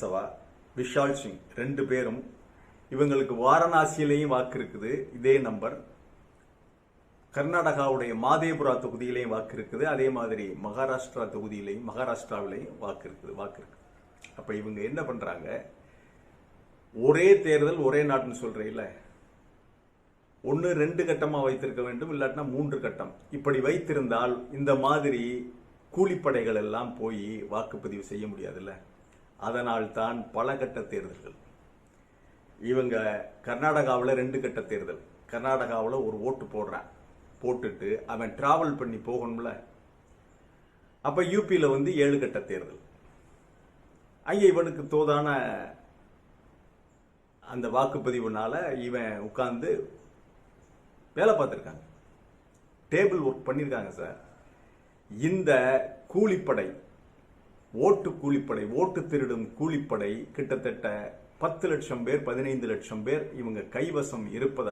சவா விஷால் சிங் ரெண்டு பேரும் இவங்களுக்கு வாரணாசியிலையும் வாக்கு இருக்குது. இதே நம்பர். கர்நாடகாவுடைய மாதேபுரா தொகுதியிலையும் வாக்கு இருக்குது. அதே மாதிரி மகாராஷ்டிரா தொகுதியிலையும் மகாராஷ்டிராவிலையும் வாக்கு இருக்குது வாக்கு இருக்குது அப்போ இவங்க என்ன பண்றாங்க? ஒரே தேர்தல் ஒரே நாட்டுன்னு சொல்றீங்கள ஒன்று ரெண்டு கட்டமாக வைத்திருக்க வேண்டும் இல்லாட்டினா மூன்று கட்டம். இப்படி வைத்திருந்தால் இந்த மாதிரி கூலிப்படைகள் எல்லாம் போய் வாக்குப்பதிவு செய்ய முடியாதுல்ல? அதனால் தான் பல கட்ட தேர்தல்கள். இவங்க கர்நாடகாவில் ரெண்டு கட்ட தேர்தல். கர்நாடகாவில் ஒரு ஓட்டு போடுறான். போட்டுட்டு அவன் டிராவல் பண்ணி போகணும்ல. அப்போ யூபியில் வந்து ஏழு கட்ட தேர்தல். அங்கே இவனுக்கு தோதான அந்த வாக்குப்பதிவுனால இவன் உட்காந்து வேலை பார்த்துருக்காங்க. டேபிள் ஒர்க் பண்ணியிருக்காங்க சார் இந்த கூலிப்படை ஓட்டு கூலிப்படை ஓட்டு திருடும் கூலிப்படை கிட்டத்தட்ட பத்து லட்சம் பேர் பதினைந்து லட்சம் பேர் இவங்க கைவசம் இருப்பதாக